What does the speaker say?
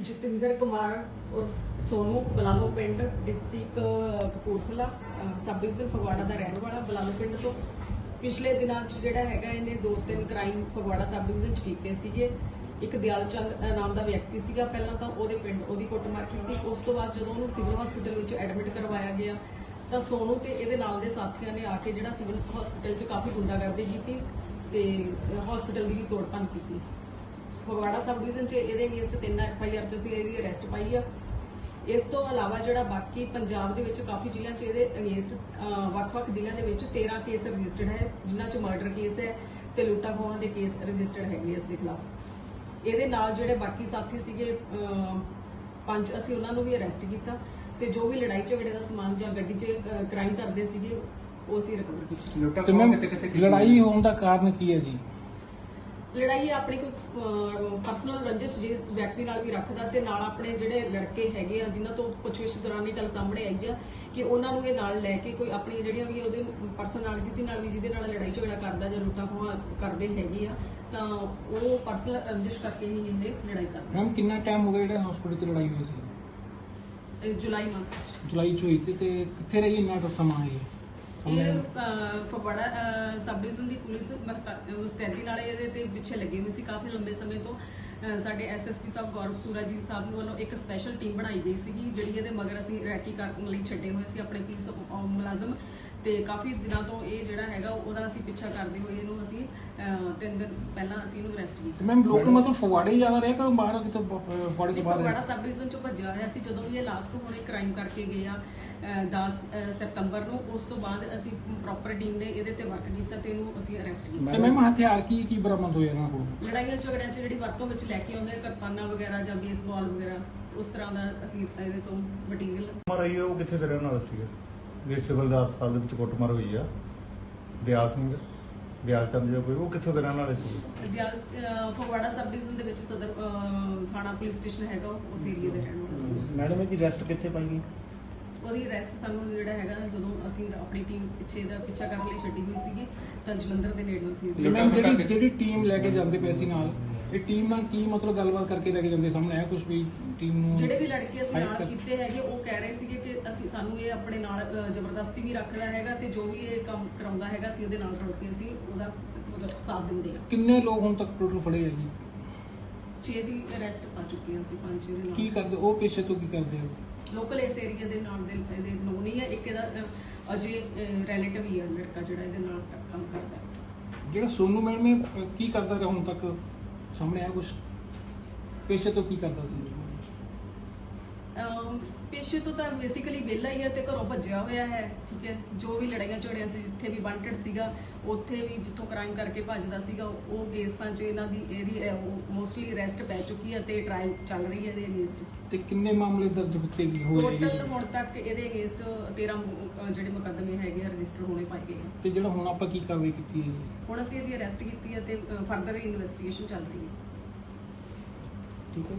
ਜਤਿੰਦਰ ਕੁਮਾਰ ਔਰ ਸੋਨੂ ਬਲਾਲੋ ਪਿੰਡ district Kapurthala sub division Phagwara ਦਾ ਰਹਿਣ ਵਾਲਾ ਬਲਾਲੋ ਪਿੰਡ ਤੋਂ। ਪਿਛਲੇ ਦਿਨਾਂ 'ਚ ਜਿਹੜਾ ਹੈਗਾ, ਇਹਨੇ ਦੋ ਤਿੰਨ ਕ੍ਰਾਈਮ ਫਗਵਾੜਾ ਸਬ ਡਿਵੀਜ਼ਨ 'ਚ ਕੀਤੇ ਸੀਗੇ। ਇੱਕ ਦਿਆਲ ਚੰਦ ਨਾਮ ਦਾ ਵਿਅਕਤੀ ਸੀਗਾ ਪਹਿਲਾਂ ਤਾਂ, ਉਹਦੇ ਪਿੰਡ, ਉਹਦੀ ਕੁੱਟਮਾਰ ਕੀਤੀ। ਉਸ ਤੋਂ ਬਾਅਦ ਜਦੋਂ ਉਹਨੂੰ ਸਿਵਲ ਹਸਪੀਟਲ ਵਿੱਚ ਐਡਮਿਟ ਕਰਵਾਇਆ ਗਿਆ, ਤਾਂ ਸੋਨੂ ਤੇ ਇਹਦੇ ਨਾਲ ਦੇ ਸਾਥੀਆਂ ਨੇ ਆ ਕੇ ਜਿਹੜਾ ਸਿਵਲ ਹਸਪੀਟਲ 'ਚ ਕਾਫੀ ਗੁੰਡਾਗਰਦੀ ਕੀਤੀ ਤੇ ਹਸਪੀਟਲ ਦੀ ਵੀ ਤੋੜਪੰਨ ਕੀਤੀ। ਫਗਵਾੜਾ ਸਬ ਡਿਵੀਜ਼ਨ 'ਚ ਇਹਦੇ ਅਗੇਂਸਟ ਤਿੰਨ ਐਫ ਆਈ ਆਰ 'ਚ ਅਸੀਂ ਇਹਦੀ ਅਰੈਸਟ ਪਾਈ ਆ। ਇਸ ਤੋਂ ਇਲਾਵਾ ਜਿਹੜਾ ਬਾਕੀ ਪੰਜਾਬ ਦੇ ਵਿੱਚ ਕਾਫੀ ਜ਼ਿਲ੍ਹਿਆਂ 'ਚ ਇਹਦੇ ਅਗੇਂਸਟ ਵੱਖ-ਵੱਖ ਜ਼ਿਲ੍ਹਿਆਂ ਦੇ ਵਿੱਚ 13 ਕੇਸ ਰਜਿਸਟਰਡ ਹੈ ਜਿਨ੍ਹਾਂ 'ਚ ਮਰਡਰ ਕੇਸ ਹੈ ਤੇ ਲੁੱਟਾਂ ਖੋਹਾਂ ਦੇ ਕੇਸ ਰਜਿਸਟਰਡ ਹੈਗੇ ਇਸ ਦੇ ਖਿਲਾਫ। ਇਹਦੇ ਨਾਲ ਜਿਹੜੇ ਬਾਕੀ ਸਾਥੀ ਸੀਗੇ ਪੰਜ ਅਸੀਂ ਉਹਨਾਂ ਨੂੰ ਵੀ ਅਰੈਸਟ ਕੀਤਾ ਤੇ ਜੋ ਵੀ ਲੜਾਈ ਝਗੜੇ ਦਾ ਸਮਾਨ ਜਾਂ ਗੱਡੀ 'ਚ ਕ੍ਰਾਈਮ ਕਰਦੇ ਸੀਗੇ ਉਹ ਅਸੀਂ ਰਿਕਵਰ ਕੀਤਾ। ਲੁੱਟਾਂ ਤੇ ਕਿੱਥੇ ਲੜਾਈ ਹੋਣ ਦਾ ਕਾਰਨ ਕੀ ਹੈ ਜੀ? ਲੜਾਈ ਆਪਣੀ ਕੋਈ ਪਰਸਨਲ ਰੰਜਿਸ਼ ਜਿਸ ਵਿਅਕਤੀ ਨਾਲ ਵੀ ਰੱਖਦਾ ਤੇ ਨਾਲ ਆਪਣੇ ਜਿਹੜੇ ਲੜਕੇ ਹੈਗੇ ਆ ਜਿਨ੍ਹਾਂ ਤੋਂ ਪੁੱਛਗਿੱਛ ਦੌਰਾਨ ਇਹ ਗੱਲ ਸਾਹਮਣੇ ਆਈ ਆ ਕਿ ਉਹਨਾਂ ਨੂੰ ਇਹ ਨਾਲ ਲੈ ਕੇ ਕੋਈ ਆਪਣੀ ਜਿਹੜੀਆਂ ਵੀ ਉਹਦੇ ਪਰਸਨੈਲਿਟੀ ਨਾਲ ਵੀ ਜਿਹਦੇ ਨਾਲ ਲੜਾਈ ਝਗੜਾ ਕਰਦਾ ਜਾਂ ਲੁੱਟਾਂ ਖੋਹਾਂ ਕਰਦੇ ਹੈਗੇ ਆ ਤਾਂ ਉਹ ਪਰਸਨਲ ਰੰਜਿਸ਼ ਕਰਕੇ ਹੀ ਇਹ ਲੜਾਈ ਕਰਦਾ। ਮੈਮ ਕਿੰਨਾ ਟਾਈਮ ਹੋ ਗਿਆ ਜਿਹੜਾ ਹਸਪੀਟਲ 'ਚ ਲੜਾਈ ਹੋਈ ਸੀ? ਇਹ ਜੁਲਾਈ ਵਿੱਚ ਜੁਲਾਈ 'ਚ ਹੋਈ ਸੀ ਤੇ ਕਿੱਥੇ ਰਹੀ ਇੰਨਾ ਸਮਾਂ ਇਹ? ਇਹ ਫਗਵਾੜਾ ਸਬ ਡਿਵੀਜ਼ਨ ਦੀ ਪੁਲਿਸ ਮਹਤਾ- ਮੁਸਤੈਦੀ ਨਾਲ ਇਹਦੇ ਤੇ ਪਿੱਛੇ ਲੱਗੇ ਹੋਏ ਸੀ ਕਾਫੀ ਲੰਬੇ ਸਮੇਂ ਤੋਂ। ਸਾਡੇ ਐਸਐਸਪੀ ਸਾਹਿਬ ਗੌਰਵ ਪੂਰਾ ਜੀ ਸਾਹਿਬ ਨੂੰ ਵੱਲੋਂ ਇੱਕ ਸਪੈਸ਼ਲ ਟੀਮ ਬਣਾਈ ਗਈ ਸੀਗੀ ਜਿਹੜੀ ਇਹਦੇ ਮਗਰ ਅਸੀਂ ਰੈਕੀ ਕਰਨ ਲਈ ਛੱਡੇ ਹੋਏ ਸੀ ਆਪਣੇ ਪੁਲਿਸ ਮੁਲਾਜ਼ਮ। ਤੇ ਕਾਫੀ ਦਿਨਾਂ ਤੋਂ ਇਹ ਜਿਹੜਾ ਹੈਗਾ ਉਹਦਾ ਅਸੀਂ ਪਿੱਛਾ ਕਰਦੇ ਹੋਏ ਇਹਨੂੰ ਅਸੀਂ ਤਿੰਨ ਦਿਨ ਪਹਿਲਾਂ ਅਸੀਂ ਇਹਨੂੰ ਅਰੈਸਟ ਕੀਤਾ। ਮੈਮ ਲੋਕਲ ਮਤਲਬ ਫਗਵਾੜੇ ਹੀ ਜ਼ਿਆਦਾ ਰਿਹਾ ਕਿ ਬਾਹਰ ਕਿਤੇ ਫਗਵਾੜੇ ਤੋਂ ਬਾਹਰ ਫਗਵਾੜਾ? ਸਬ ਡਿਵੀਜ਼ਨ ਚੋਂ ਭੱਜਿਆ ਹੋਇਆ ਸੀ ਜਦੋਂ ਵੀ ਇਹ ਲਾਸਟ ਹੁਣੇ ਕ੍ਰਾਈਮ ਕਰਕੇ ਗਏ ਆ 10 ਅਹ, ਸਤੰਬਰ ਨੂੰ। ਉਸ ਤੋਂ ਬਾਅਦ ਅਸੀਂ ਪ੍ਰੋਪਰ ਟੀਮ ਨੇ ਇਹਦੇ ਤੇ ਵਰਕ ਕੀਤਾ ਤੇ ਇਹਨੂੰ ਅਸੀਂ ਅਰੈਸਟ ਕੀਤਾ। ਮੈਮ ਹਥਿਆਰ ਕੀ ਕੀ ਬਰਾਮਦ ਹੋਏ ਇਹਨਾਂ ਕੋਲ? ਲੜਾਈਆਂ ਝਗੜਿਆਂ 'ਚ ਜਿਹੜੀ ਵਰਤੋਂ ਵਿੱਚ ਲੈ ਕੇ ਆਉਂਦੇ ਕਿਰਪਾਨਾਂ ਵਗੈਰਾ ਜਾਂ ਬੇਸਬਾਲ ਵਗੈਰਾ ਉਸ ਤਰ੍ਹਾਂ ਦਾ ਅਸੀਂ ਇਹਦੇ ਤੋਂ ਮਟੀਰੀਅਲ ਹੈ ਉਹ ਕਿੱਥੇ ਦੇ ਰਹਿਣ ਵਾਲਾ ਸੀਗਾ? ਵੀ ਸਿਵਲ ਦਾ ਹਸਪਤਾਲ ਦੇ ਵਿੱਚ ਕੁੱਟਮਾਰ ਹੋਈ ਆ। ਦਿਆਲ ਸਿੰਘ ਦਿਆਲ ਚੰਦ ਜੀ ਕੋਈ ਉਹ ਕਿੱਥੋਂ ਦੇ ਰਹਿਣ ਵਾਲੇ ਸੀ ਦਿਆਲ ਫਗਵਾੜਾ ਸਬ ਡਿਵੀਜ਼ਨ ਦੇ ਵਿੱਚ ਸਦਰ ਥਾਣਾ ਪੁਲਿਸ ਸਟੇਸ਼ਨ ਹੈਗਾ ਉਹ ਉਸ ਏਰੀਆ ਦੇ ਰਹਿਣ ਵਾਲਾ ਸੀ ਮੈਡਮ ਇਹਦੀ ਰੈਸਟ ਕਿੱਥੇ ਪਾਈ ਗਈ? ਉਹਦੀ ਅਰੈਸਟ ਸਾਨੂੰ ਜਿਹੜਾ ਹੈਗਾ ਜਦੋਂ ਅਸੀਂ ਆਪਣੀ ਟੀਮ ਪਿੱਛੇ ਦਾ ਪਿੱਛਾ ਕਰਨ ਲਈ ਛੱਡੀ ਹੋਈ ਸੀਗੀ ਤਾਂ ਜਲੰਧਰ ਦੇ ਨੇੜੇ ਸੀ। ਮੈਮ ਜਿਹੜੀ ਜਿਹੜੀ ਟੀਮ ਲੈ ਕੇ ਜਾਂਦੇ ਪਏ ਸੀ ਨਾਲ ਇਹ ਟੀਮ ਨਾਲ ਕੀ ਮਤਲਬ ਗੱਲਬਾਤ ਕਰਕੇ ਲੈ ਕੇ ਜਾਂਦੇ ਸਾਹਮਣੇ? ਆਇਆ ਕੁਝ ਵੀ ਟੀਮ ਨੂੰ ਜਿਹੜੇ ਵੀ ਲੜਕੇ ਅਸੀਂ ਨਾਲ ਕੀਤੇ ਹੈਗੇ ਉਹ ਕਹਿ ਰਹੇ ਸੀਗੇ ਕਿ ਅਸੀਂ ਸਾਨੂੰ ਇਹ ਆਪਣੇ ਨਾਲ ਜ਼ਬਰਦਸਤੀ ਵੀ ਰੱਖਦਾ ਹੈਗਾ ਤੇ ਜੋ ਵੀ ਇਹ ਕੰਮ ਕਰਾਉਂਦਾ ਹੈਗਾ ਅਸੀਂ ਉਹਦੇ ਨਾਲ ਰਲ ਕੇ ਅਸੀਂ ਉਹਦਾ ਮਤਲਬ ਸਾਥ ਦਿੰਦੇ ਆ ਕਿੰਨੇ ਲੋਕ ਹੁਣ ਤੱਕ ਟੋਟਲ ਫੜੇ ਆ ਜੀ? 6 ਦੀ ਅਰੈਸਟ ਪਾ ਚੁੱਕੇ ਹਾਂ ਅਸੀਂ 5-6 ਦੇ ਕੀ ਨਾਲ ਕਰਦੇ? ਉਹ ਪੇਸ਼ੇ ਤੋਂ ਕੀ ਕਰਦੇ ਹੋ ਲੋਕਲ ਇਸ ਏਰੀਆ ਦੇ ਨਾਲ ਦੇ ਇਹਦੇ ਨੋਨ ਹੀ ਹੈ ਇੱਕ ਇਹਦਾ ਅਹ, ਅਜੇ ਰਿਲੇਟਿਵ ਹੀ ਹੈ ਲੜਕਾ ਜਿਹੜਾ ਇਹਦੇ ਨਾਲ ਕੰਮ ਕਰਦਾ ਹੈ। ਜਿਹੜਾ ਸੋਨੂ ਮੈਡਮ ਕੀ ਕਰਦਾ ਰਿਹਾ ਹੁਣ ਤੱਕ? ਸਾਹਮਣੇ ਆਇਆ ਕੁਝ ਪੇਸ਼ੇ ਤੋਂ ਕੀ ਕਰਦਾ ਸੀ? ਪੇਸ਼ੇ ਤੋਂ ਤਾਂ ਬੇਸਿਕਲੀ ਵਿਹਲਾ ਹੀ ਹੈ ਤੇ ਘਰੋਂ ਭੱਜਿਆ ਹੋਇਆ ਹੈ ਠੀਕ ਹੈ। ਜੋ ਵੀ ਲੜਾਈਆਂ ਝੜਿਆਂ 'ਚ ਜਿੱਥੇ ਵੀ ਵਾਂਟਡ ਸੀਗਾ ਉੱਥੇ ਵੀ ਜਿੱਥੋਂ ਕ੍ਰਾਈਮ ਕਰਕੇ ਭੱਜਦਾ ਸੀਗਾ ਉਹ ਕੇਸਾਂ 'ਚ ਇਹਨਾਂ ਦੀ ਇਹਦੀ ਮੋਸਟਲੀ ਅਰੈਸਟ ਪੈ ਚੁੱਕੀ ਹੈ ਤੇ ਟ੍ਰਾਇਲ ਚੱਲ ਰਹੀ ਹੈ ਇਹਦੇ ਅਗੇਂਸਟ ਤੇ ਕਿੰਨੇ ਮਾਮਲੇ ਦਰਜ ਕੀਤੇ ਗਏ ਹੋਏ ਜੀ ਟੋਟਲ ਹੁਣ ਤੱਕ ਇਹਦੇ ਅਗੇਂਸਟ 13 ਮੁ- ਅਹ ਜਿਹੜੇ ਮੁਕੱਦਮੇ ਹੈਗੇ ਰਜਿਸਟਰ ਹੋਣੇ ਪਾਏ ਗਏ। ਤੇ ਜਿਹੜਾ ਹੁਣ ਆਪਾਂ ਕੀ ਕਾਰਵਾਈ ਕੀਤੀ ਹੈ ਹੁਣ ਅਸੀਂ ਇਹਦੀ ਅਰੈਸਟ ਕੀਤੀ ਹੈ ਤੇ ਫਰਦਰ ਇਨਵੈਸਟੀਗੇਸ਼ਨ ਚੱਲ ਰਹੀ ਹੈ ਠੀਕ ਹੈ